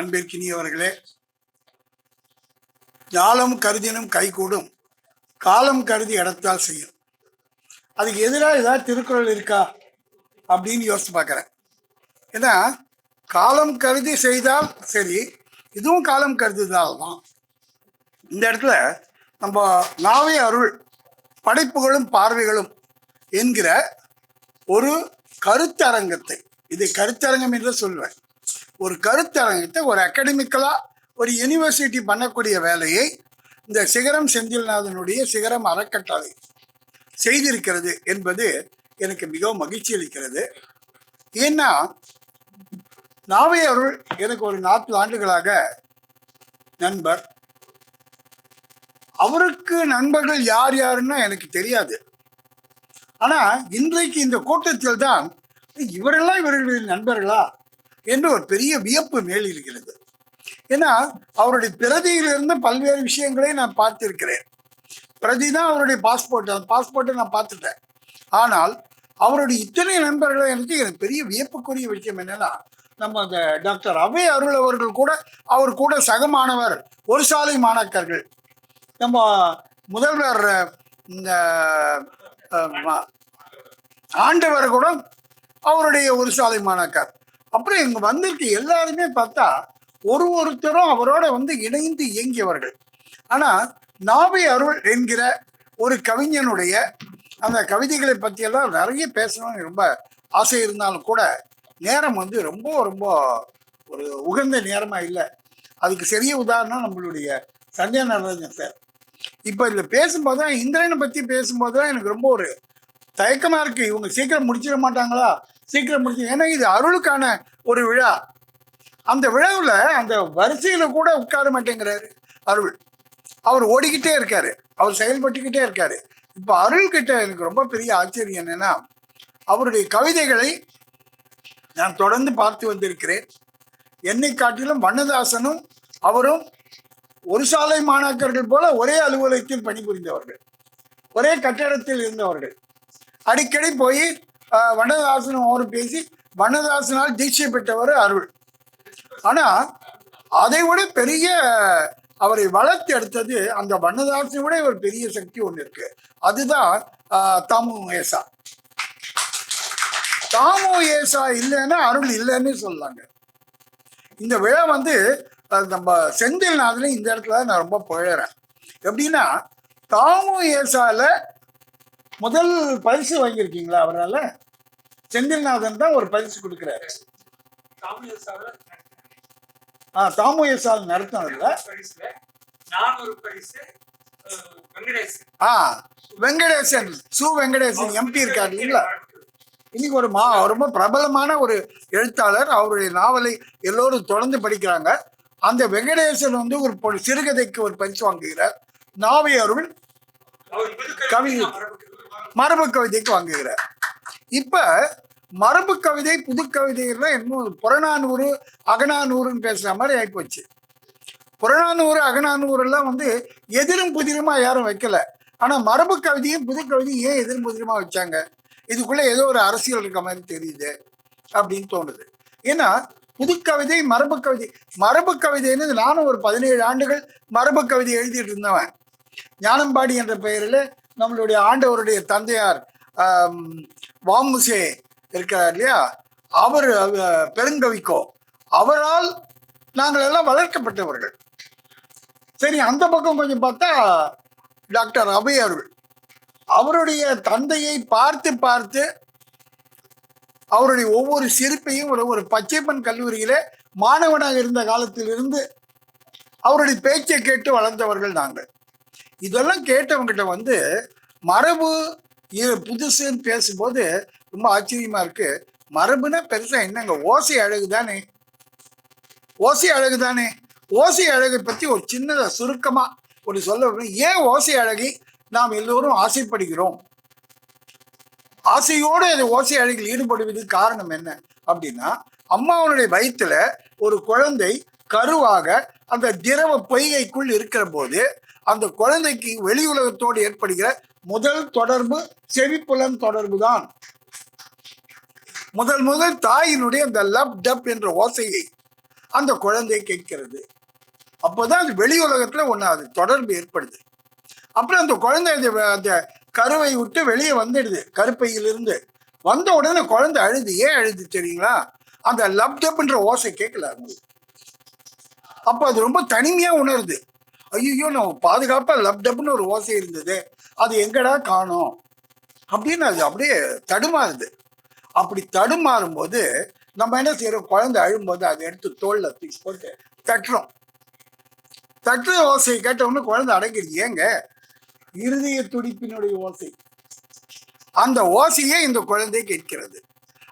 அன்பிற்கினியவர்களே ஞாலம் கருதினும் கைகூடும் காலம் கருதி இடத்தால் செய்யும். அதுக்கு எதிராக ஏதாவது திருக்குறள் இருக்கா அப்படின்னு யோசிச்சு பார்க்குறேன். ஏன்னா காலம் கருதி செய்தால் சரி இதுவும் காலம் கருதுதால் தான். இந்த இடத்துல நம்ம நாவே அருள் படைப்புகளும் பார்வைகளும் என்கிற ஒரு கருத்தரங்கத்தை இது கருத்தரங்கம் என்று சொல்வேன். ஒரு கருத்தரங்கத்தை ஒரு அகாடமிக்கலா ஒரு யூனிவர்சிட்டி பண்ணக்கூடிய வேலையை இந்த சிகரம் செந்தில்நாதனுடைய சிகரம் அறக்கட்டளை செய்திருக்கிறது என்பது எனக்கு மிகவும் மகிழ்ச்சி அளிக்கிறது. ஏன்னா நாவே அருள் எனக்கு ஒரு நாற்பது ஆண்டுகளாக நண்பர். அவருக்கு நண்பர்கள் யார் யாருன்னா எனக்கு தெரியாது. ஆனால் இன்றைக்கு இந்த கூட்டத்தில் தான் இவரெல்லாம் இவர்களின் நண்பர்களா? என்று ஒரு பெரிய வியப்பு மேலிருக்கிறது ஏன்னா அவருடைய பிரதியிலிருந்து பல்வேறு விஷயங்களை நான் பார்த்திருக்கிறேன். பிரதி தான் அவருடைய பாஸ்போர்ட் அந்த பாஸ்போர்ட்டை நான் பார்த்துட்டேன். ஆனால் அவருடைய இத்தனை நண்பர்களை எனக்கு எனக்கு பெரிய வியப்புக்குரிய விஷயம் என்னன்னா நம்ம அந்த டாக்டர் அவை அருள் அவர்கள் கூட அவர் கூட சக மாணவர் ஒரு சாலை மாணாக்கர்கள். நம்ம முதல்வர் இந்த ஆண்டவர் கூட அவருடைய ஒரு சாலை மாணாக்கர். அப்புறம் இங்க வந்திருக்க எல்லாருமே பார்த்தா ஒரு ஒருத்தரும் அவரோட வந்து இணைந்து இயங்கியவர்கள். ஆனா நாவை அருள் என்கிற ஒரு கவிஞனுடைய அந்த கவிதைகளை பற்றியெல்லாம் நிறைய பேசணும்னு ரொம்ப ஆசை இருந்தாலும் கூட நேரம் வந்து ரொம்ப ரொம்ப ஒரு உகந்த நேரமா இல்லை. அதுக்கு சரிய உதாரணம் நம்மளுடைய சந்தியா நடராஜன் சார். இப்போ இதில் பேசும்போது தான் இந்திரனை பற்றி பேசும்போது தான் எனக்கு ரொம்ப ஒரு தயக்கமாக இருக்கு. இவங்க சீக்கிரம் முடிச்சிட மாட்டாங்களா? சீக்கிரம் முடிச்சு ஏன்னா இது அருளுக்கான ஒரு விழா. அந்த விழாவில் அந்த வரிசையில் கூட உட்கார மாட்டேங்கிறாரு அருள். அவர் ஓடிக்கிட்டே இருக்காரு. அவர் செயல்பட்டுக்கிட்டே இருக்காரு. இப்போ அருள் கிட்ட எனக்கு ரொம்ப பெரிய ஆச்சரியம் என்னென்னா அவருடைய கவிதைகளை நான் தொடர்ந்து பார்த்து வந்திருக்கிறேன். என்னை காட்டிலும் வண்ணதாசனும் அவரும் ஒரு சாலை மாணாக்கர்கள் போல ஒரே அலுவலகத்தில் பணிபுரிந்தவர்கள். ஒரே கட்டடத்தில் இருந்தவர்கள். அடிக்கடி போய் ஆஹ், வண்ணதாசனும் அவரும் பேசி வண்ணதாசனால் தீட்சை பெற்றவர் அருள். ஆனா அதை விட பெரிய அவரை வளர்த்து எடுத்தது அந்த வண்ணதாசனை விட ஒரு பெரிய சக்தி ஒன்று இருக்கு. அதுதான் ஆஹ், தாமு ஏசா. தாமு ஏசா இல்லைன்னா அருள் இல்லைன்னு சொல்லலாங்க இந்த விழா வந்து நம்ம நம்ம செந்தில்நாதன் இந்த இடத்துல நான் ரொம்ப புகழறேன். எப்படின்னா தாமு ஏசால முதல் பரிசு வாங்கியிருக்கீங்களா அவரால்? செந்தில்நாதன் தான் ஒரு பரிசு கொடுக்குறாரு. ஆ தாமு ஏசால் நடத்தினதுல ஆ வெங்கடேசன் சு வெங்கடேசன் எம்பி இருக்காரு இல்லைங்களா இன்னைக்கு ஒரு மா ரொம்ப பிரபலமான ஒரு எழுத்தாளர். அவருடைய நாவலை எல்லோரும் தொடர்ந்து படிக்கிறாங்க. அந்த வெங்கடேசன் வந்து ஒரு சிறுகதைக்கு ஒரு பரிசு வாங்குகிறார். நாவை அருள் அவர் புதுக்கவிதை கவி- மரபு கவிதைக்கு வாங்குகிறார் இப்ப மரபு கவிதை புது கவிதைகள்லாம் இன்னும் புறநானூறு அகநானூறுன்னு பேசுற மாதிரி ஆயிப்போச்சு. புறநானூறு அகநானூறு எல்லாம் வந்து எதிரும் புதிருமா யாரும் வைக்கல. ஆனா மரபு கவிதையும் புது கவிதையும் ஏன் எதிரும் புதிருமா வச்சாங்க? இதுக்குள்ள ஏதோ ஒரு அரசியல் இருக்க மாதிரி தெரியுது அப்படின்னு தோணுது. ஏன்னா புது கவிதை மரபு கவிதை மரபு கவிதைன்னு நானும் ஒரு பதினேழு ஆண்டுகள் மரபு கவிதை எழுதிட்டு இருந்தவன். ஞானம்பாடி என்ற பெயரில் நம்மளுடைய ஆண்டவருடைய தந்தையார் வாமுசே இருக்கிறார் இல்லையா? அவர் பெருங்கவிக்கோ. அவரால் நாங்கள் எல்லாம் வளர்க்கப்பட்டவர்கள். சரி அந்த பக்கம் கொஞ்சம் பார்த்தா டாக்டர் அபய் அருள். அவருடைய தந்தையை பார்த்து பார்த்து அவருடைய ஒவ்வொரு சிரிப்பையும் ஒரு ஒரு பச்சைப்பன் கல்லூரியில மாணவனாக இருந்த காலத்திலிருந்து அவருடைய பேச்சை கேட்டு வளர்ந்தவர்கள் நாங்கள். இதெல்லாம் கேட்டவங்கிட்ட வந்து மரபு இது புதுசுன்னு பேசும்போது ரொம்ப ஆச்சரியமா இருக்கு. மரபுனா பெருசா என்னங்க? ஓசை அழகு தானே ஓசை அழகு தானே ஓசை அழகை பத்தி ஒரு சின்னதா சுருக்கமா ஒரு சொல்ல ஏன் ஓசை அழகை நாம் எல்லோரும் ஆசைப்படுகிறோம்? ஆசையோடு அது ஓசை அழகில் ஈடுபடுவதற்கு காரணம் என்ன அப்படின்னா அம்மாவனுடைய வயிற்றுல ஒரு குழந்தை கருவாக அந்த திரவ பொய்கைக்குள் இருக்கிற போது அந்த குழந்தைக்கு வெளி உலகத்தோடு ஏற்படுகிற முதல் தொடர்பு செவிப்புலன் தொடர்பு தான் முதல் முதல் தாயினுடைய அந்த லப் டப் என்ற ஓசையை அந்த குழந்தை கேட்கிறது. அப்போதான் அது வெளி உலகத்துல ஒன்று அது தொடர்பு ஏற்படுது. அப்புறம் அந்த குழந்தை அந்த அந்த கருவை விட்டு வெளியே வந்துடுது கருப்பையிலிருந்து. வந்த உடனே குழந்தை அழுது ஏன் அழுது தெரியுங்களா? அந்த லப்டப்ன்ற ஓசை கேட்கல அவங்களுக்கு. அப்போ அது ரொம்ப தனிமையா உணருது. ஐயோ நம்ம பாதுகாப்பா லப்டப்னு ஒரு ஓசை இருந்தது. அது எங்கடா காணும்? அப்படின்னு அது அப்படியே தடுமாறுது. அப்படி தடுமாறும் போது நம்ம என்ன செய்யறோம்? குழந்தை அழும்போது அதை எடுத்து தோல்ல தூக்கி போட்டு தட்டுறோம். தட்டுற ஓசையை கேட்ட குழந்தை அடங்கிடுது. ஏங்க? இருதய துடிப்பினுடைய ஓசை. அந்த ஓசையே இந்த குழந்தை கேட்கிறது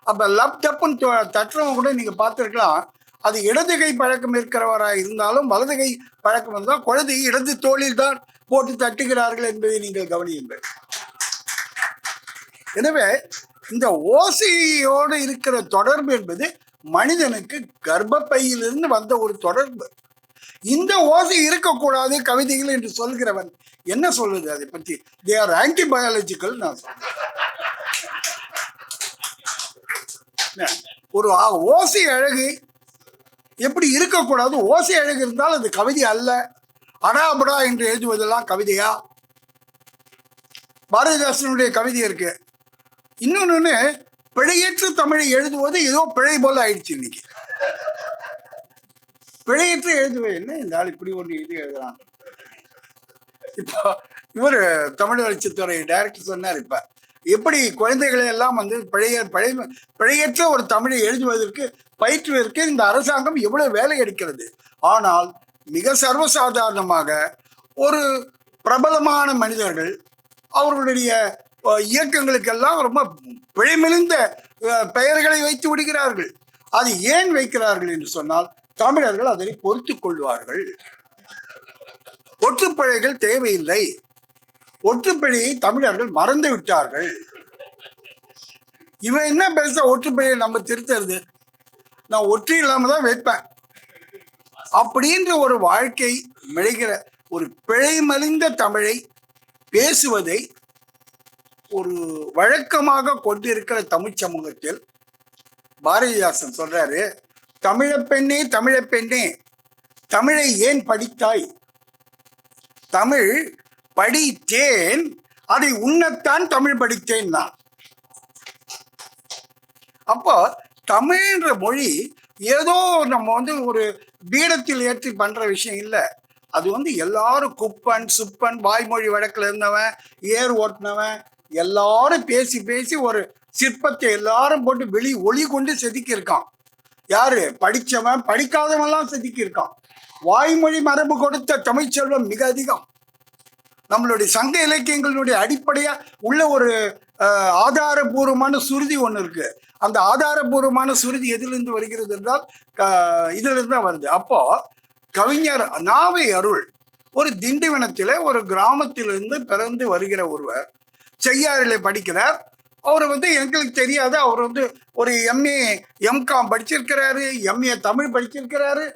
அப்ப லப் டப்புன்னு தட்டுறவங்க கூட நீங்க பார்த்துருக்கலாம். அது இடது கை பழக்கம் இருக்கிறவரா இருந்தாலும் வலது கை பழக்கம் இருந்தால் குழந்தை இடது தோளில் தான் போட்டு தட்டுகிறார்கள் என்பதை நீங்கள் கவனியுங்கள். எனவே இந்த ஓசையோடு இருக்கிற தொடர்பு என்பது மனிதனுக்கு கர்ப்பப்பையிலிருந்து வந்த ஒரு தொடர்பு. இந்த ஓசை இருக்கக்கூடாது கவிதைகள் என்று சொல்கிறவன் என்ன சொல்லுது அதை பற்றி? தே ஆர் ஆன்டிபயாலஜிக்கல் நான் சொல்றேன். ஒரு ஆ- ஓசை அழகு எப்படி இருக்கக்கூடாது? ஓசை அழகு இருந்தால் அது கவிதை அல்ல. அடாபடா என்று எழுதுவதெல்லாம் கவிதையா? பாரதிதாசனுடைய கவிதை இருக்கு. இன்னொன்னு பிழையற்று தமிழை எழுதுவது ஏதோ பிழை போல ஆயிடுச்சு இன்னைக்கு. பிழையற்று எழுதுவே என்ன இந்த ஆள் இப்படி ஒன்று எழுதி எழுதுறான்? இப்போ இவர் தமிழ் வளர்ச்சித்துறை டைரக்டர் சொன்னார் இப்ப. எப்படி குழந்தைகளை எல்லாம் வந்து பிழைய பிழை பிழையற்ற ஒரு தமிழை எழுதுவதற்கு பயிற்றுவதற்கு இந்த அரசாங்கம் எவ்வளவு வேலை எடுக்கிறது? ஆனால் மிக சர்வசாதாரணமாக ஒரு பிரபலமான மனிதர்கள் அவர்களுடைய இயக்கங்களுக்கெல்லாம் ரொம்ப பிழைமிழிந்த பெயர்களை வைத்து விடுகிறார்கள். அது ஏன் வைக்கிறார்கள் என்று சொன்னால் தமிழர்கள் அதனை பொறுத்துக் கொள்வார்கள். ஒற்றுப்பழைகள் தேவையில்லை. ஒற்றுப்பிழையை தமிழர்கள் மறந்து விட்டார்கள். இவன் என்ன பெருசா ஒற்றுப்பிழையை நம்ம திருத்துறது? நான் ஒற்றி இல்லாம தான் வைப்பேன் அப்படின்ற ஒரு வாழ்க்கை மிளைகிற ஒரு பிழை மலிந்த தமிழை பேசுவதை ஒரு வழக்கமாக கொண்டிருக்கிற தமிழ் சமூகத்தில் பாரதிதாசன் சொல்றாரு தமிழ பெண்ணே தமிழ பெண்ணே தமிழை ஏன் படித்தாய்? தமிழ் படித்தேன் அதை உன்னத்தான் தமிழ் படித்தேன் நான். அப்போ தமிழ்ன்ற மொழி ஏதோ நம்ம வந்து ஒரு பீடத்தில் ஏற்றி பண்ற விஷயம் இல்லை. அது வந்து எல்லாரும் குப்பன் சுப்பன் வாய்மொழி வழக்கில் இருந்தவன் ஏர் ஓட்டினவன் எல்லாரும் பேசி பேசி ஒரு சிற்பத்தை எல்லாரும் போட்டு வெளி ஒளி கொண்டு செதுக்கி இருக்கான் யாரு? படித்தவன் படிக்காதவன்லாம் செதுக்கி இருக்கான் வாய்மொழி மரபு கொடுத்த தமிழ்ச்செல்வம் மிக அதிகம். நம்மளுடைய சங்க இலக்கியங்களுடைய அடிப்படையா உள்ள ஒரு ஆதாரபூர்வமான சுருதி ஒன்று இருக்கு. அந்த ஆதாரபூர்வமான சுருதி எதிலிருந்து வருகிறது என்றால் இதிலிருந்து தான் வருது. அப்போ கவிஞர் நாவை அருள் ஒரு திண்டிவனத்தில் ஒரு கிராமத்திலிருந்து பிறந்து வருகிற ஒருவர் செய்யாறில் படிக்கிறார். அவர் வந்து எங்களுக்கு தெரியாது. அவர் வந்து ஒரு எம்ஏ எம்காம் படிச்சிருக்கிறாரு எம்ஏ தமிழ் படிச்சிருக்கிறாரு.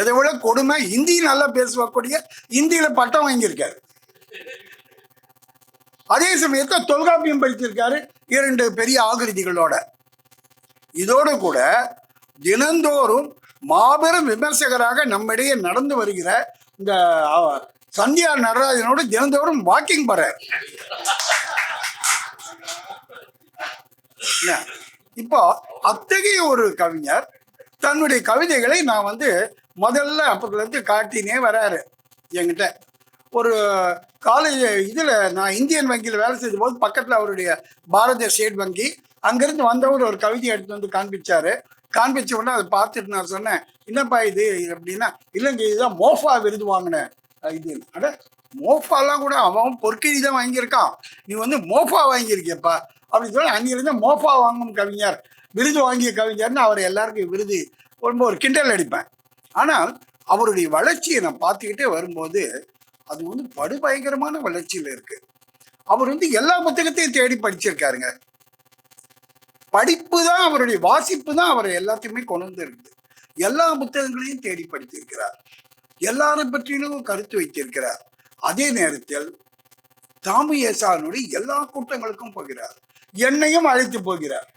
எதை விட கொடுமை ஹிந்தி நல்லா பேசுவக்கூடிய இந்தியில பட்டம் வாங்கியிருக்காரு. அதே சமயத்தில் தொல்காப்பியம் படிச்சிருக்காரு இரண்டு பெரிய ஆகிருதிகளோட. இதோடு கூட தினந்தோறும் மாபெரும் விமர்சகராக நம்மிடையே நடந்து வருகிற இந்த சந்தியார் சந்தியா நடராஜனோடு தினந்தோறும் வாக்கிங் போறார் இப்போ அத்தகைய ஒரு கவிஞர் தன்னுடைய கவிதைகளை நான் வந்து முதல்ல அப்பத்துல இருந்து காட்டினே வராரு என்கிட்ட. ஒரு காலேஜ் இதில் நான் இந்தியன் வங்கியில் வேலை செய்த போது பக்கத்தில் அவருடைய பாரதிய ஸ்டேட் வங்கி அங்கேருந்து வந்தவர் ஒரு கவிதை எடுத்து வந்து காண்பிச்சாரு. காண்பிச்ச உடனே அதை பார்த்துட்டு நான் சொன்னேன் என்னப்பா இது? அப்படின்னா இல்லைங்க இதுதான் மோஃபா விருது வாங்கினேன் இது. அட மோஃபாலாம் கூட அவன் பொற்கிழி தான் வாங்கியிருக்கான். நீ வந்து மோஃபா வாங்கியிருக்கியப்பா. அப்படின்னு சொல்லி அங்கிருந்து மோஃபா வாங்கும் கவிஞர் விருது வாங்கிய கவிஞர்னு அவர் எல்லாருக்கும் விருது ரொம்ப ஒரு கிண்டல் அடிப்பேன். ஆனால் அவருடைய வளர்ச்சியை நான் பார்த்துக்கிட்டே வரும்போது அது வந்து படுபயங்கரமான வளர்ச்சியில் இருக்கு. அவர் வந்து எல்லா புத்தகத்தையும் தேடி படிச்சிருக்காருங்க. படிப்பு தான் அவருடைய வாசிப்பு தான் அவரை எல்லாத்தையுமே கொண்டு இருக்குது எல்லா புத்தகங்களையும் தேடி படித்திருக்கிறார். எல்லாரும் பற்றியும் கருத்து வைத்திருக்கிறார். அதே நேரத்தில் தாமு ஏசானுடைய எல்லா கூட்டங்களுக்கும் போகிறார். என்னையும் அழைத்து போகிறார்.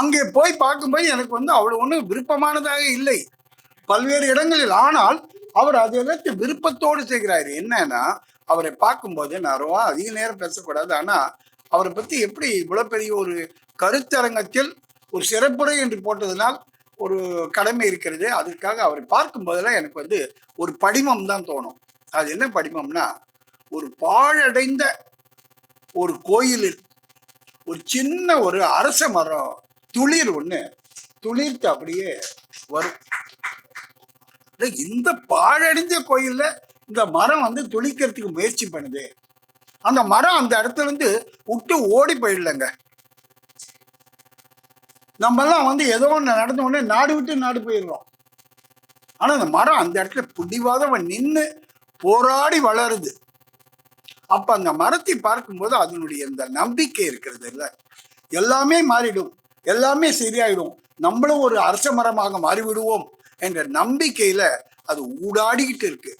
அங்கே போய் பார்க்கும்போது எனக்கு வந்து அவ்வளவு ஒன்றும் விருப்பமானதாக இல்லை. பல்வேறு இடங்களில் ஆனால் அவர் அது எல்லாத்தையும் விருப்பத்தோடு செய்கிறார். என்னன்னா அவரை பார்க்கும்போது நான் ரொம்ப அதிக நேரம் பேசக்கூடாது. ஆனா அவரை பத்தி எப்படி இவ்வளவு பெரிய ஒரு கருத்தரங்கத்தில் ஒரு சிறப்புரை என்று போட்டதனால் ஒரு கடமை இருக்கிறது. அதுக்காக அவரை பார்க்கும் போதெல்லாம் எனக்கு வந்து ஒரு படிமம் தான் தோணும். அது என்ன படிமம்னா ஒரு பாழடைந்த ஒரு கோயிலில் ஒரு சின்ன ஒரு அரச மரம் துளிர் ஒன்று துளிர்த்து அப்படியே வரும். இந்த பாழடைஞ்ச கோயில்ல இந்த மரம் வந்து துளிக்கிறதுக்கு முயற்சி பண்ணுது. அந்த மரம் அந்த இடத்துல இருந்து விட்டு ஓடி போயிடலங்க. நம்ம எல்லாம் வந்து ஏதோ ஒன்று நடந்த உடனே நாடு விட்டு நாடு போயிடுறோம். ஆனா அந்த மரம் அந்த இடத்துல புடிவாதவன் நின்று போராடி வளருது. அப்ப அந்த மரத்தை பார்க்கும்போது அதனுடைய இந்த நம்பிக்கை இருக்கிறது இல்லை. எல்லாமே மாறிடும். எல்லாமே சரியாயிடும். நம்மளும் ஒரு அரச மரமாக மாறிவிடுவோம். என்ற நம்பிக்கையில அது ஊடாடிக்கிட்டு இருக்கு.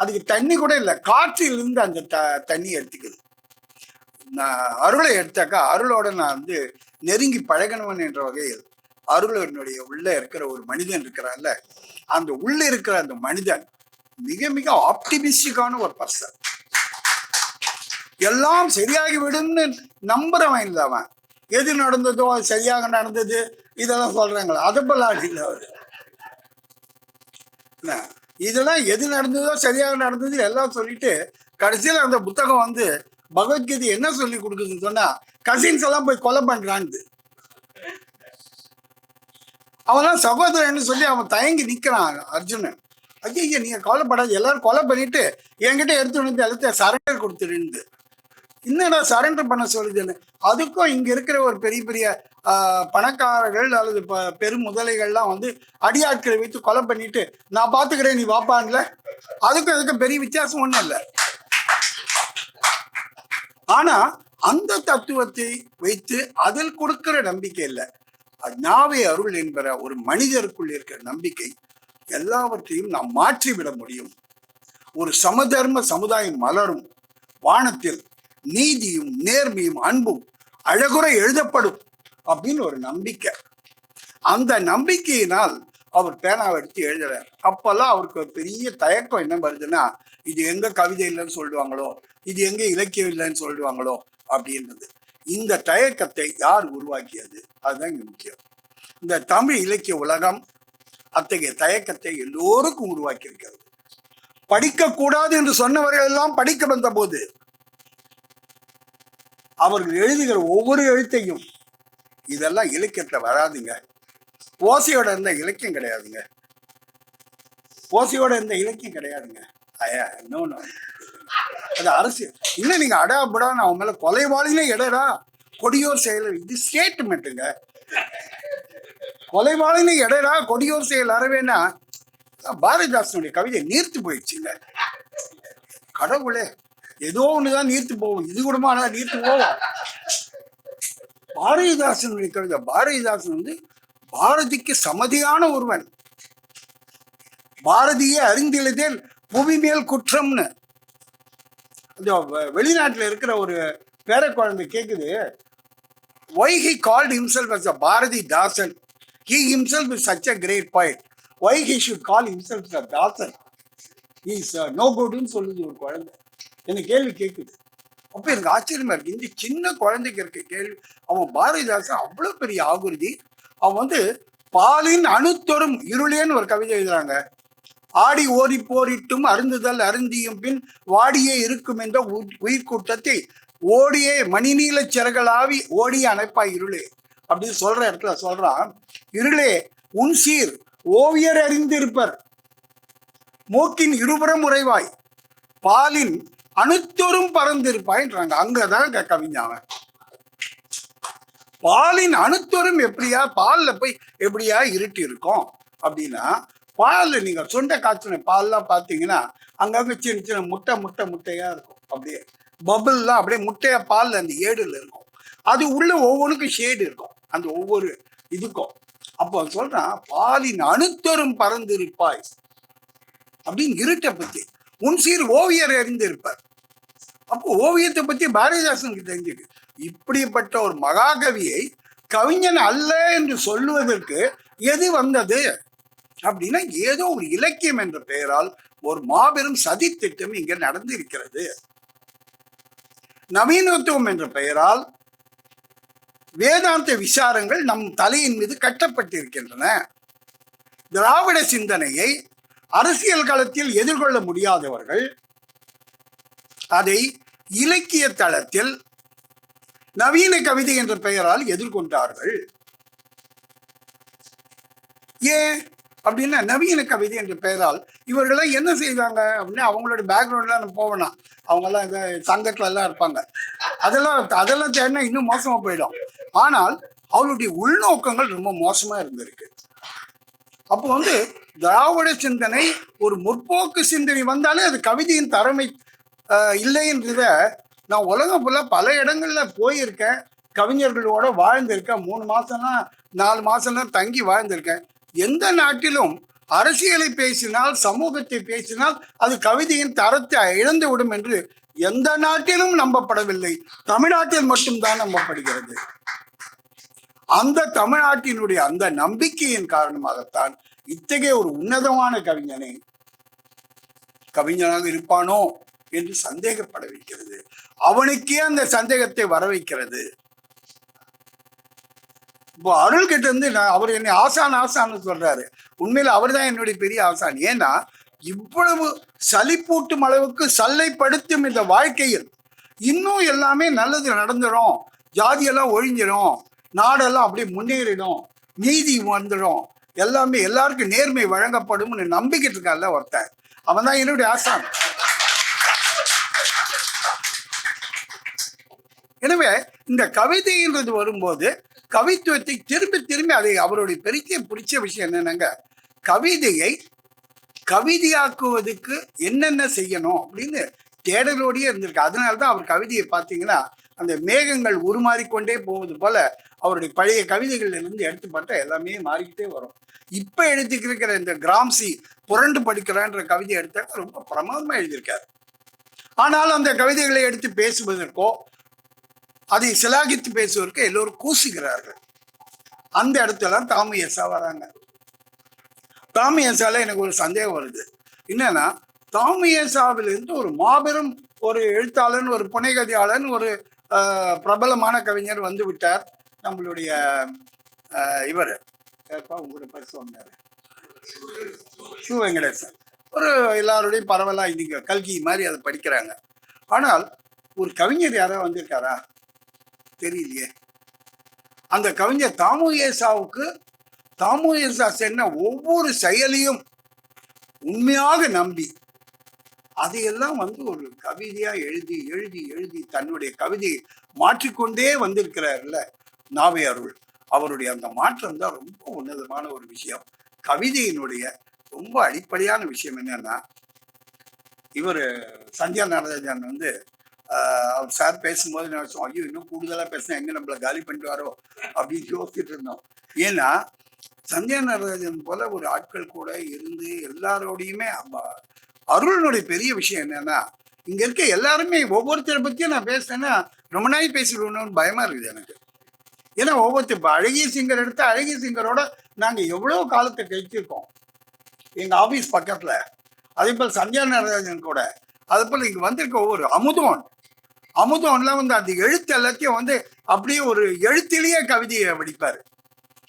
அதுக்கு தண்ணி கூட இல்லை காற்றிலிருந்து அந்த த தண்ணி எடுத்துக்குது. நான் அருளை எடுத்தாக்கா அருளோட நான் வந்து நெருங்கி பழகினவன் என்ற வகையில் அருளனுடைய உள்ள இருக்கிற ஒரு மனிதன் இருக்கிறான்ல அந்த உள்ள இருக்கிற அந்த மனிதன் மிக மிக ஆப்டிமிஸ்டிக்கான ஒரு பர்சன் எல்லாம் சரியாகி விடும்னு நம்புறவன் இல்லை அவன். எது நடந்ததோ அது சரியாக நடந்தது இதெல்லாம் சொல்றாங்களா அதை பல்லாடி இல்லை அவர். இதெல்லாம் எது நடந்ததோ சரியாக நடந்தது எல்லாம் சொல்லிட்டு கடைசியில் அந்த புத்தகம் வந்து பகவத்கீதை என்ன சொல்லி கொடுக்குதுன்னு சொன்னா கசின்ஸ் எல்லாம் போய் கொலை பண்றான்னு அவன் சகோதரன்னு சொல்லி அவன் தயங்கி நிக்கிறான் அர்ஜுனன். ஐயா நீங்க கவலைப்படாது எல்லாரும் கொலை பண்ணிட்டு என்கிட்ட எடுத்து வந்து எல்லாத்தையும் சரண்டர் கொடுத்துருந்து என்னடா சரண்டர் பண்ண சொல்லுதுன்னு? அதுக்கும் இங்க இருக்கிற ஒரு பெரிய பெரிய பணக்காரர்கள் அல்லது பெரும் முதலைகள்லாம் வந்து அடியாட்களை வைத்து கொலை பண்ணிட்டு நான் பாத்துக்கிறேன் நீ வாப்பான்ல. அதுக்கும் அதுக்கும் பெரிய வித்தியாசம் ஒண்ணும் இல்லை. ஆனா அந்த தத்துவத்தை வைத்து அதில் கொடுக்கிற நம்பிக்கை இல்லை. நாவே அருள் என்கிற ஒரு மனிதருக்குள் இருக்கிற நம்பிக்கை எல்லாவற்றையும் நாம் மாற்றிவிட முடியும். ஒரு சமதர்ம சமுதாயம் மலரும். வானத்தில் நீதியும் நேர்மையும் அன்பும் அழகுற எழுதப்படும். அப்படின்னு ஒரு நம்பிக்கை. அந்த நம்பிக்கையினால் அவர் பேனாவை எடுத்து எழுதுறார். அப்பெல்லாம் அவருக்கு ஒரு பெரிய தயக்கம் என்ன வருதுன்னா இது எங்க கவிதை இல்லைன்னு சொல்லுவாங்களோ இது எங்க இலக்கியம் இல்லைன்னு சொல்லுவாங்களோ அப்படின்றது. இந்த தயக்கத்தை யார் உருவாக்கியது? அதுதான் இங்க முக்கியம். இந்த தமிழ் இலக்கிய உலகம் அத்தகைய தயக்கத்தை எல்லோருக்கும் உருவாக்கி இருக்கிறது படிக்க கூடாது என்று சொன்னவர்கள் எல்லாம் படிக்க வந்த போது அவர்கள் எழுதுகிற ஒவ்வொரு எழுத்தையும் இதெல்லாம் இலக்கியத்துல வராதுங்க. ஓசையோட இருந்த இலக்கியம் கிடையாதுங்க. ஓசையோட இருந்த இலக்கியம் கிடையாதுங்க. ஐயா நோ அது அரசியல். இன்னும் நீங்க அடா நான் அவன் மேல கொலைவாளிலே இடடா கொடியோர் செயலர் இது ஸ்டேட்மெண்ட்டுங்க கொலைவாளினே இடடா கொடியோர் செயல் அறவேனா. பாரதிதாசனுடைய கவிதை நீர்த்து போயிடுச்சுங்க. கடவுளே ஏதோ ஒண்ணுதான் நீர்த்து போகும். இது கூடமா நீர்த்து போகும்? பாரதிதாசன் கவிதை பாரதிதாசன் வந்து பாரதிக்கு சமதியான ஒருவன். பாரதியை அறிந்திலதேல் புவி மேல் குற்றம்னு. இந்த வெ- வெளிநாட்டுல இருக்கிற ஒரு பேர குழந்தை கேட்குது why he called himself as Bharathi Dasan he himself is such a great point why he should call himself a Dasan he no uh, சொல்லுது ஒரு குழந்தை. எனக்கு கேள்வி கேட்குது அப்ப எனக்கு ஆச்சரியமா இருக்கு. இந்த சின்ன குழந்தைக்கு இருக்க கேள்வி அவன் பாரதிதாசன் அவ்வளவு பெரிய ஆகுருதி அவன் வந்து பாலின் அணுத்தொரும் இருளேன்னு ஒரு கவிதை எழுதுறாங்க. ஆடி ஓடி போரிட்டும் அருந்துதல் அருந்தியும் பின் வாடியே இருக்கும் என்ற உயிர் கூட்டத்தை ஓடியே மணிநீல சிறகளாவி ஓடிய அணைப்பாய் இருளே அப்படின்னு சொல்ற இடத்துல சொல்றான் இருளே உன் சீர் ஓவியர் அறிந்திருப்பர். மூக்கின் இருபுறம் உறைவாய் பாலின் அணுத்தொரும் பறந்திருப்பாய்ன்றாங்க. அங்கதான் கவிஞாவன் கவிஞன் பாலின் அணுத்தொரும் எப்படியா பால்ல போய் எப்படியா இருட்டி இருக்கும்? அப்படின்னா பால்ல நீங்க சொண்டை காய்ச்சின பால்லாம் பாத்தீங்கன்னா அங்கங்க சின்ன சின்ன முட்டை முட்டை முட்டையா இருக்கும். அப்படியே பபிள்லாம் அப்படியே முட்டையா பால்ல அந்த ஏடுல இருக்கும். அது உள்ள ஒவ்வொன்றுக்கும் ஷேடு இருக்கும். அந்த ஒவ்வொரு இதுக்கும். அப்போ சொல்றான் பாலின் அணுத்தொரும் பறந்திருப்பாய். அப்படின்னு இருட்டை பத்தி. உன் சீர் ஓவியர் அறிந்திருப்பார். அப்போ ஓவியத்தை பத்தி பாரதிதாசனுக்கு தெரிஞ்சுக்கு. இப்படிப்பட்ட ஒரு மகாகவியை கவிஞன் அல்ல என்று சொல்லுவதற்கு எது வந்தது? அப்படின்னா ஏதோ ஒரு இலக்கியம் என்ற பெயரால் ஒரு மாபெரும் சதி திட்டம் இங்க நடந்திருக்கிறது. நவீனத்துவம் என்ற பெயரால் வேதாந்த விசாரங்கள் நம் தலையின் மீது கட்டப்பட்டிருக்கின்றன. திராவிட சிந்தனையை அரசியல் களத்தில் எதிர்கொள்ள முடியாதவர்கள் அதை இலக்கிய தளத்தில் நவீன கவிதை என்ற பெயரால் எதிர்கொண்டார்கள். ஏன்? அப்படின்னா நவீன கவிதை என்ற பெயரால் இவர்கள்லாம் என்ன செய்வாங்க? அப்படின்னா அவங்களோட பேக்ரவுண்ட்லாம் நம்ம போவேணாம் அவங்கெல்லாம் இந்த சங்கத்துல எல்லாம் இருப்பாங்க. அதெல்லாம் அதெல்லாம் தேடினா இன்னும் மோசமா போயிடும். ஆனால் அவளுடைய உள்நோக்கங்கள் ரொம்ப மோசமா இருந்திருக்கு. அப்போ வந்து திராவிட சிந்தனை ஒரு முற்போக்கு சிந்தனை வந்தாலே அது கவிதையின் தரமை இல்லைன்றத என்றத நான் உலகம் ஃபுல்லாக பல இடங்கள்ல போயிருக்கேன். கவிஞர்களோட வாழ்ந்திருக்கேன். மூணு மாசம்லாம் நாலு மாசம்லாம் தங்கி வாழ்ந்திருக்கேன். எந்த நாட்டிலும் அரசியலை பேசினால் சமூகத்தை பேசினால் அது கவிதையின் தரத்தை இழந்து விடும் என்று எந்த நாட்டிலும் நம்பப்படவில்லை. தமிழ்நாட்டில் மட்டும்தான் நம்பப்படுகிறது. அந்த தமிழ்நாட்டினுடைய அந்த நம்பிக்கையின் காரணமாகத்தான் இத்தகைய ஒரு உன்னதமான கவிஞனை கவிஞனாக இருப்பானோ என்று சந்தேகப்பட வைக்கிறது அவனுக்கே அந்த சந்தேகத்தை வர வைக்கிறது இப்போ அருள் கிட்ட இருந்து நான் அவர் என்னை ஆசான் ஆசான்னு சொல்றாரு. உண்மையில அவர் தான் என்னுடைய பெரிய ஆசான். ஏன்னா இவ்வளவு சளிப்பூட்டும் அளவுக்கு சல்லைப்படுத்தும் இந்த வாழ்க்கையில் இன்னும் எல்லாமே நல்லது நடந்துடும் ஜாதியெல்லாம் ஒழிஞ்சிடும் நாடெல்லாம் அப்படியே முன்னேறிடும் நீதி வந்துடும். எல்லாமே எல்லாருக்கும் நேர்மை வழங்கப்படும்னு நம்பிக்கிட்டு இருக்கான்ல ஒருத்தன். அவன் தான் என்னுடைய ஆசான். எனவே இந்த கவிதைன்றது வரும்போது கவித்துவத்தை திரும்பி திரும்பி அதை அவருடைய பெரிய பிடிச்ச விஷயம் என்னன்னாங்க? கவிதையை கவிதையாக்குவதுக்கு என்னென்ன செய்யணும் அப்படின்னு தேடலோடயே இருந்திருக்கு. அதனால தான் அவர் கவிதையை பார்த்தீங்கன்னா அந்த மேகங்கள் உருமாறிக்கொண்டே போவது போல அவருடைய பழைய கவிதைகள்ல இருந்து எடுத்து பார்த்தா எல்லாமே மாறிக்கிட்டே வரும். இப்ப எழுதிக்கிருக்கிற இந்த கிராம்சி புரண்டு படிக்கிறான்ற கவிதை எடுத்தாக்க ரொம்ப பிரமாதமா எழுதியிருக்காரு. ஆனால் அந்த கவிதைகளை எடுத்து பேசுவதற்கோ அதை சிலாகித்து பேசுவதற்கு எல்லோரும் கூசுகிறார்கள். அந்த இடத்துல தாமு எஸ்ஸா வராங்க. தாமு எஸ்ஸால எனக்கு ஒரு சந்தேகம் வருது. என்னன்னா தாமு எஸ்ஸாவிலிருந்து ஒரு மாபெரும் ஒரு எழுத்தாளன் ஒரு புனைகதையாளன் ஒரு பிரபலமான கவிஞர் வந்து விட்டார். நம்மளுடைய இவர். யாருப்பா உங்களோட பரிசு வந்தாரு வெங்கடேசன். ஒரு எல்லாருடையும் பரவலா இன்னைக்கு கல்கி மாதிரி அதை படிக்கிறாங்க. ஆனால் ஒரு கவிஞர் யாரோ வந்திருக்காரா? தெரியலையே. அந்த கவிஞர் தாமு ஏசாவுக்கு தாமு ஏசா சென்ன ஒவ்வொரு செயலையும் உண்மையாக நம்பி அதையெல்லாம் வந்து ஒரு கவிதையா எழுதி எழுதி எழுதி தன்னுடைய கவிதையை மாற்றிக்கொண்டே வந்திருக்கிறார்ல. நாவே அருள். அவருடைய அந்த மாற்றம் தான் ரொம்ப உன்னதமான ஒரு விஷயம். கவிதையினுடைய ரொம்ப அடிப்படையான விஷயம் என்னன்னா இவர் சந்தியா நடராஜன் வந்து ஆஹ், அவர் சார் பேசும்போது நினைச்சோம் ஐயோ இன்னும் கூடுதலா பேசினா எங்க நம்மள காலி பண்ணிட்டு வரோம் அப்படின்னு யோசிச்சுட்டு இருந்தோம். ஏன்னா சந்தியா நடராஜன் போல ஒரு ஆட்கள் கூட இருந்து எல்லாரோடையுமே அப்ப- அருளினுடைய பெரிய விஷயம் என்னன்னா இங்க இருக்க எல்லாருமே ஒவ்வொருத்தரை பத்தியும் நான் பேசுறேன்னா ரொம்ப நாள் பேசிடுவேணும்னு பயமா இருக்குது எனக்கு. ஏன்னா ஒவ்வொருத்தர் இப்போ அழகிய சிங்கர் எடுத்து அழகிய சிங்கரோட நாங்கள் எவ்வளோ காலத்தை கழிச்சிருக்கோம். எங்கள் ஆஃபீஸ் பக்கத்தில். அதே போல் சந்தியா நடராஜன் கூட. அதே போல் இங்கே வந்திருக்க ஒவ்வொரு அமுதோன். அமுதோன்லாம் வந்து அந்த எழுத்து எல்லாத்தையும் வந்து அப்படியே ஒரு எழுத்திலேயே கவிதையை வடிப்பார்.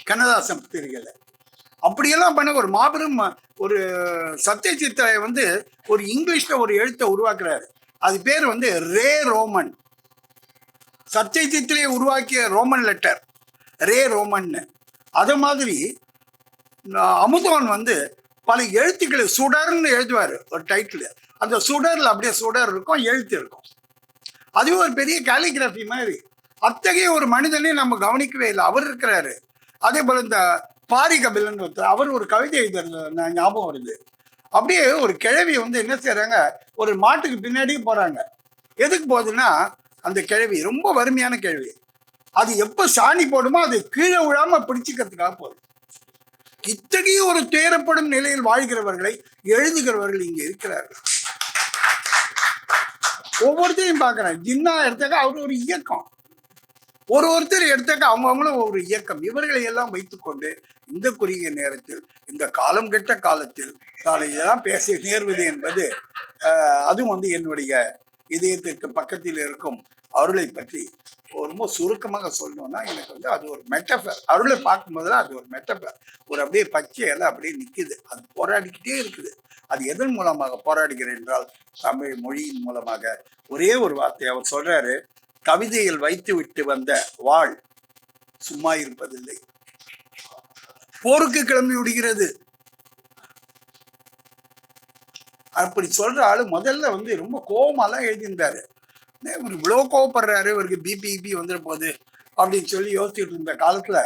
கண்ணதாசன் பத்திரிகையில். அப்படியெல்லாம் பண்ண ஒரு மாபெரும் ஒரு சத்திய வந்து ஒரு இங்கிலீஷில் ஒரு எழுத்தை உருவாக்குறாரு. அது பேர் வந்து ரே ரோமன். சத்தியத்திலே உருவாக்கிய ரோமன் லெட்டர் ரே ரோமன்னு. அது மாதிரி நான் அமுதவன் வந்து பல எழுத்துக்களை சுடர்னு எழுதுவார் ஒரு டைட்டில் அந்த சுடரில் அப்படியே சுடர் இருக்கும் எழுத்து இருக்கும். அதுவும் ஒரு பெரிய கேலிகிராஃபி மாதிரி. அத்தகைய ஒரு மனிதனே நம்ம கவனிக்கவே இல்லை. அவர் இருக்கிறாரு. அதே போல் இந்த பாரி கபிலன் ஒருத்தர் அவர் ஒரு கவிதை எழுதுறது நான் ஞாபகம் வருது. அப்படியே ஒரு கிழவி வந்து என்ன செய்கிறாங்க ஒரு மாட்டுக்கு பின்னாடியே போகிறாங்க எதுக்கு போகுதுன்னா அந்த கிழவி ரொம்ப வறுமையான கிழவி அது எப்ப சாணி போடுமோ அது கீழே விழாம பிடிச்சிக்கிறதுக்காக போதும். இத்தகைய ஒரு துயரப்படும் நிலையில் வாழ்கிறவர்களை எழுதுகிறவர்கள் இங்க இருக்கிறார்கள். ஒவ்வொருத்தையும் பார்க்கிறேன். ஜின்னா எடுத்தாக்க அவர் ஒரு இயக்கம். ஒரு ஒருத்தர் எடுத்தாக்க அவங்கவுங்களும் ஒரு இயக்கம். இவர்களை எல்லாம் வைத்துக்கொண்டு இந்த குறுகிய நேரத்தில் இந்த காலம் கெட்ட காலத்தில் நான் இதெல்லாம் பேச நேர்வது என்பது ஆஹ், அதுவும் வந்து என்னுடைய இதயத்திற்கு பக்கத்தில் இருக்கும் அருளை பற்றி ரொம்ப சுருக்கமாக சொல்லணும்னா எனக்கு வந்து அது ஒரு மெட்டஃபர் அருளை பார்க்கும்போதுல அது ஒரு மெட்டஃபர் ஒரு அப்படியே பச்சை பச்சையெல்லாம் அப்படியே நிக்குது. அது போராடிக்கிட்டே இருக்குது. அது எதன் மூலமாக போராடுகிறேன் என்றால் தமிழ் மொழியின் மூலமாக. ஒரே ஒரு வார்த்தை அவர் சொல்றாரு கவிதையில் வைத்து விட்டு வந்த வாழ் சும்மா இருப்பதில்லை. போருக்கு கிளம்பி விடுகிறது. அப்படி சொல்ற ஆளு முதல்ல வந்து ரொம்ப கோபமாலாம் எழுதியிருந்தாரு. இவர் இவ்வளோ கோவப்படுறாரு இவருக்கு பிபிபி கிபி வந்துட போகுது அப்படின்னு சொல்லி யோசிச்சுட்டு இருந்த காலத்துல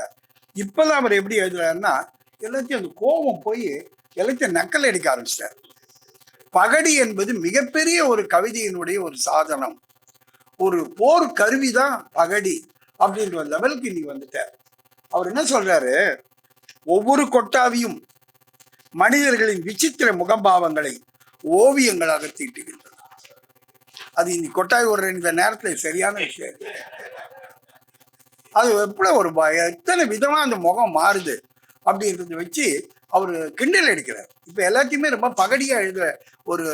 இப்பதான் அவர் எப்படி எழுதுறாருன்னா எல்லாத்தையும் அந்த கோபம் போய் எல்லாத்தையும் நக்கல் அடிக்க ஆரம்பிச்சிட்டார். பகடி என்பது மிகப்பெரிய ஒரு கவிதையினுடைய ஒரு சாதனம். ஒரு போர் கருவி தான் பகடி அப்படின்ற லெவலுக்கு இன்னைக்கு வந்துட்டார். அவர் என்ன சொல்றாரு? ஒவ்வொரு கொட்டாவியும் மனிதர்களின் விசித்திர முகம்பாவங்களை ஓவியங்களாக தீட்டுகின்றன அது இன்னைக்கு கொட்டாய் ஒரு இந்த நேரத்துல சரியான விஷயம் அது எப்படி ஒரு பய எத்தனை விதமா அந்த முகம் மாறுது அப்படின்றத வச்சு அவர் கிண்டல் எடுக்கிறார் இப்ப எல்லாத்தையுமே ரொம்ப பகடியா எழுதுற ஒரு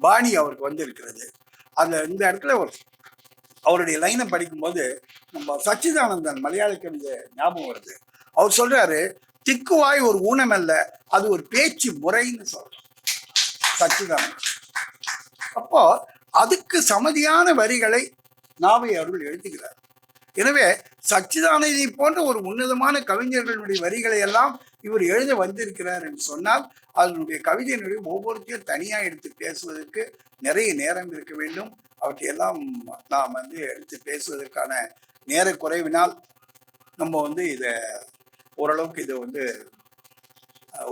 பாணி அவருக்கு வந்து இருக்கிறது அந்த இந்த இடத்துல ஒரு அவருடைய லைனை படிக்கும்போது நம்ம சச்சிதானந்தன் மலையாள கவிதை ஞாபகம் வருது. அவர் சொல்றாரு திக்குவாய் ஒரு ஊனம் அல்ல அது ஒரு பேச்சு முறைன்னு சொல்றாரு. சச்சிதானந்தன் அப்போ அதுக்கு சமதியான வரிகளை நாவை அருள் எழுதுகிறார். எனவே சச்சிதானந்தி போன்ற ஒரு உன்னதமான கவிஞர்களுடைய வரிகளை எல்லாம் இவர் எழுத வந்திருக்கிறார் என்று சொன்னால் அதனுடைய கவிதையினுடைய ஒவ்வொருத்தையும் தனியா எடுத்து பேசுவதற்கு நிறைய நேரம் இருக்க வேண்டும். அவற்றையெல்லாம் நாம் வந்து எடுத்து பேசுவதற்கான நேர குறைவினால் நம்ம வந்து இதை ஓரளவுக்கு இதை வந்து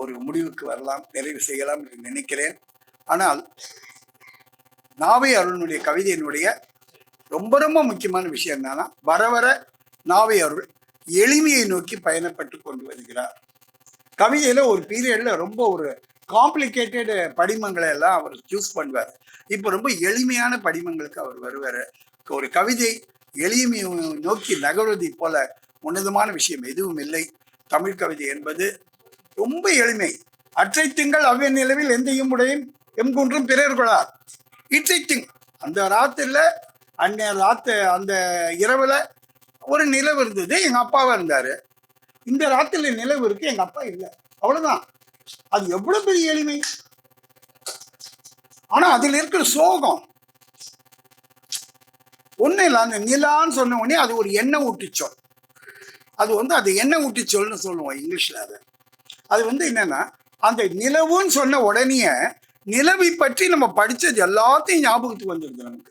ஒரு முடிவுக்கு வரலாம் நிறைவு செய்யலாம் என்று நினைக்கிறேன். ஆனால் நாவை அருளுடைய கவிதையினுடைய ரொம்ப ரொம்ப முக்கியமான விஷயம் என்னன்னா வர வர நாவை அருள் எளிமையை நோக்கி பயணப்பட்டு கொண்டு வருகிறார். கவிதையில ஒரு பீரியட்ல ரொம்ப ஒரு காம்ப்ளிகேட்டட் படிமங்களை எல்லாம் அவர் சூஸ் பண்ணுவார். இப்போ ரொம்ப எளிமையான படிமங்களுக்கு அவர் வருவார். ஒரு கவிதை எளிமையை நோக்கி நகர்வதை போல உன்னதமான விஷயம் எதுவும் இல்லை. தமிழ் கவிதை என்பது ரொம்ப எளிமை. அற்றை திங்கள் அவ்விய நிலவில் எந்தையும் உடையும் எம்குன்றும் பிறர் கொளார் இற்றை திங் அந்த ராத்திரில அன்னைய ராத்து அந்த இரவுல ஒரு நிலவு இருந்தது. எங்க அப்பாவா இருந்தாரு. இந்த ராத்திரில நிலவு இருக்கு எங்க அப்பா இல்லை. அவ்வளவுதான். அது எவ்வளவு பெரிய எளிமை? ஆனா அதில் இருக்கிற சோகம். ஒன்றும் இல்லை அந்த நிலான்னு சொன்ன உடனே அது ஒரு எண்ணெய் ஊட்டிச்சொல் அது வந்து அது எண்ணெய் ஊட்டிச்சொல்னு சொல்லுவோம் இங்கிலீஷ்ல அது. அது வந்து என்னன்னா அந்த நிலவுன்னு சொன்ன உடனே நிலவை பற்றி நம்ம படிச்சது எல்லாத்தையும் ஞாபகத்துக்கு வந்துடுது நமக்கு.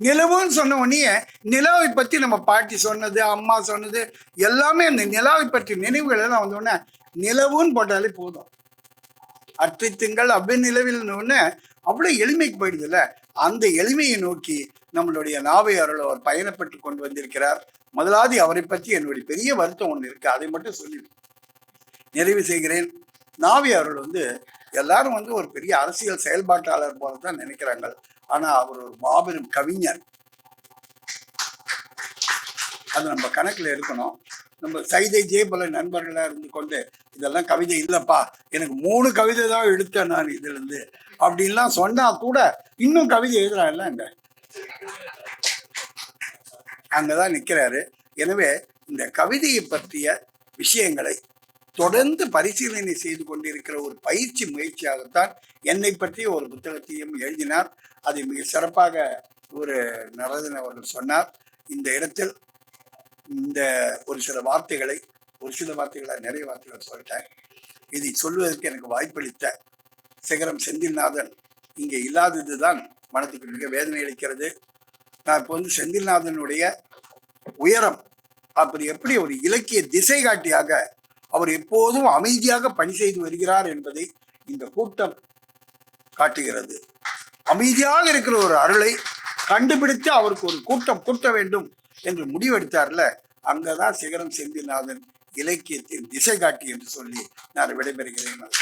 நிலவுன்னு சொன்ன உடனே நிலவை பத்தி நம்ம பாட்டி சொன்னது அம்மா சொன்னது எல்லாமே அந்த நிலாவை பற்றி நினைவுகள் எல்லாம் வந்த உடனே நிலவுன்னு போட்டாலே போதும். அற்றை திங்கள் அவ்வே நிலவில் உடனே அவ்வளவு எளிமைக்கு போயிடுதுல்ல அந்த எளிமையை நோக்கி நம்மளுடைய நாவை அருள் அவர் பயணப்பட்டு கொண்டு வந்திருக்கிறார். முதலாவது அவரை பற்றி என்னுடைய பெரிய வருத்தம் ஒன்று இருக்கு. அதை மட்டும் சொல்லி நிறைவு செய்கிறேன். நாவி அருள் வந்து எல்லாரும் வந்து ஒரு பெரிய அரசியல் செயல்பாட்டாளர் போல தான் நினைக்கிறாங்க. ஆனா அவர் ஒரு மாபெரும் கவிஞர். அது நம்ம கணக்குல இருக்கணும் நம்ம சைதை ஜெயபல நண்பர்களா இருந்து கொண்டு இதெல்லாம் கவிதை இல்லப்பா. எனக்கு மூணு கவிதை தான் எடுத்தேன் நான் இதுல இருந்து அப்படின்லாம் சொன்னா கூட இன்னும் கவிதை எழுதுறான்ல அங்க அங்கதான் நிக்கிறாரு. எனவே இந்த கவிதையை பற்றிய விஷயங்களை தொடர்ந்து பரிசீலனை செய்து கொண்டிருக்கிற ஒரு பயிற்சி முயற்சியாகத்தான் என்னை பற்றிய ஒரு புத்தகத்தையும் எழுதினார். அதை மிக சிறப்பாக ஒரு நரதன் அவர்கள் சொன்னார். இந்த இடத்தில் இந்த ஒரு சில வார்த்தைகளை ஒரு சில வார்த்தைகளை நிறைய வார்த்தைகளை சொல்லிட்டேன். இதை சொல்வதற்கு எனக்கு வாய்ப்பளித்த சிகரம் செந்தில்நாதன் இங்கே இல்லாதது தான் மனத்துக்கு மிக வேதனை அளிக்கிறது. நான் இப்போ வந்து செந்தில்நாதனுடைய உயரம் அப்படி எப்படி ஒரு இலக்கிய திசை காட்டியாக அவர் எப்போதும் அமைதியாக பணி செய்து வருகிறார் என்பதை இந்த கூட்டம் காட்டுகிறது. அமைதியாக இருக்கிற ஒரு அருளை கண்டுபிடித்து அவருக்கு ஒரு கூட்டம் கூட்ட வேண்டும் என்று முடிவெடுத்தார்ல அங்கதான் சிகரம் செந்திநாதன் இலக்கியத்தின் திசை காட்டி என்று சொல்லி நான் விடைபெறுகிறேன்.